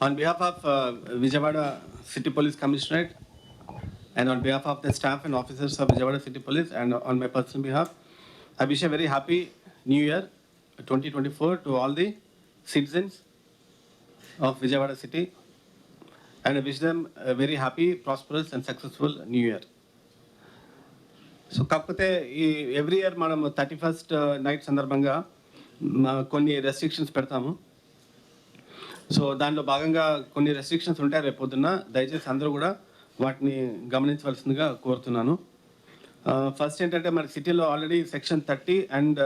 On behalf of uh, Vijayawada City Police Commissionerate and on behalf of the staff and officers of Vijayawada City Police and on my personal behalf, I wish a very happy New Year 2024 to all the citizens of Vijayawada City and I wish them a very happy, prosperous and successful New Year. So కాకపోతే ఈ every year మనం thirty first night సందర్భంగా మ, కొన్ని restrictions పెడతాము so దానిలో భాగంగా కొన్ని రెస్ట్రిక్షన్స్ ఉంటాయి రేపొద్దున్న దయచేసి అందరూ కూడా వాటిని గమనించవలసిందిగా కోరుతున్నాను. ఫస్ట్ ఏంటంటే మన సిటీలో already section thirty and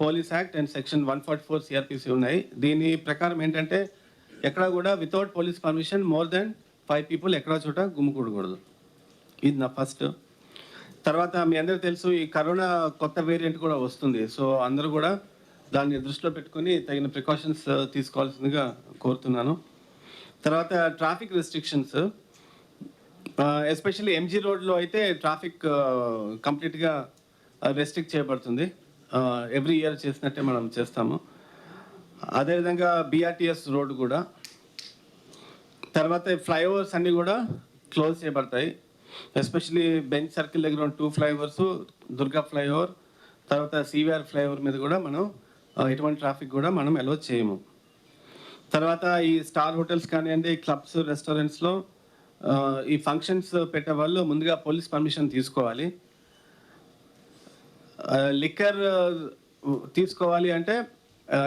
police act and section one forty four CrPC ఉన్నాయి. దీని ప్రకారం ఏంటంటే ఎక్కడ కూడా without police permission more than five people ఎక్కడ చోట గుమ్ముకూడకూడదు ఇది నా ఫస్ట్ తర్వాత మీ అందరూ తెలుసు ఈ కరోనా కొత్త వేరియంట్ కూడా వస్తుంది. సో అందరూ కూడా దాన్ని దృష్టిలో పెట్టుకొని తగిన ప్రికాషన్స్ uh, తీసుకోవాల్సిందిగా కోరుతున్నాను. తర్వాత ట్రాఫిక్ రెస్ట్రిక్షన్స్. ఎస్పెషల్లీ ఎంజీ రోడ్లో అయితే ట్రాఫిక్ uh, కంప్లీట్గా uh, రెస్ట్రిక్ట్ చేయబడుతుంది. ఎవ్రీ ఇయర్ చేసినట్టే మనం చేస్తాము. అదేవిధంగా బీఆర్టీఎస్ రోడ్డు కూడా. తర్వాత ఫ్లైఓవర్స్ అన్నీ కూడా క్లోజ్ చేయబడతాయి. ఎస్పెషలీ బెంచ్ సర్కిల్ దగ్గర ఉన్న టూ ఫ్లైఓవర్స్ దుర్గా ఫ్లైఓవర్ తర్వాత సివిఆర్ ఫ్లైఓవర్ మీద కూడా మనం ఎటువంటి ట్రాఫిక్ కూడా మనం అలో చేయము. తర్వాత ఈ స్టార్ హోటల్స్ కానివ్వండి క్లబ్స్ రెస్టారెంట్స్లో ఈ ఫంక్షన్స్ పెట్టే వాళ్ళు ముందుగా పోలీస్ పర్మిషన్ తీసుకోవాలి. లిక్కర్ తీసుకోవాలి అంటే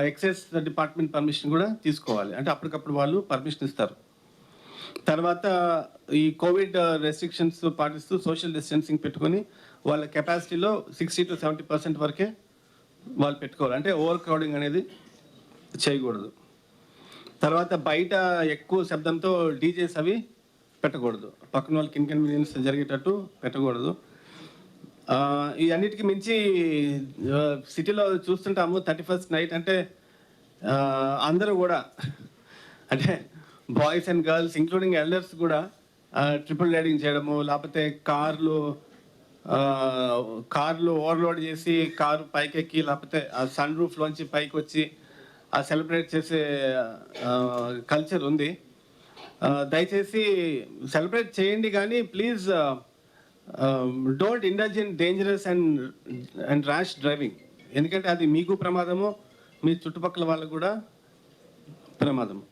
ఎక్సైజ్ డిపార్ట్మెంట్ పర్మిషన్ కూడా తీసుకోవాలి. అంటే అప్పటికప్పుడు వాళ్ళు పర్మిషన్ ఇస్తారు. తర్వాత ఈ కోవిడ్ రెస్ట్రిక్షన్స్ పాటిస్తూ సోషల్ డిస్టెన్సింగ్ పెట్టుకొని వాళ్ళ కెపాసిటీలో సిక్స్టీ టు సెవెంటీ పర్సెంట్ వరకే వాళ్ళు పెట్టుకోవాలి. అంటే ఓవర్ క్రౌడింగ్ అనేది చేయకూడదు. తర్వాత బయట ఎక్కువ శబ్దంతో డీజేస్ అవి పెట్టకూడదు. పక్కన వాళ్ళకి ఇన్కన్వీనియన్స్ జరిగేటట్టు పెట్టకూడదు. ఇవన్నిటికి ఈ అన్నిటికీ మించి సిటీలో చూస్తుంటాము థర్టీ ఫస్ట్ నైట్ అంటే అందరూ కూడా అంటే boys and girls including elders కూడా ట్రిపుల్ రైడింగ్ చేయడము లేకపోతే కార్లు కార్లు ఓవర్లోడ్ చేసి కారు పైకెక్కి లేకపోతే ఆ సన్ రూఫ్లోంచి పైకి వచ్చి ఆ సెలబ్రేట్ చేసే కల్చర్ ఉంది. దయచేసి సెలబ్రేట్ చేయండి కానీ please don't indulge in dangerous and and rash driving. ఎందుకంటే అది మీకు ప్రమాదము మీ చుట్టుపక్కల వాళ్ళకు కూడా ప్రమాదము.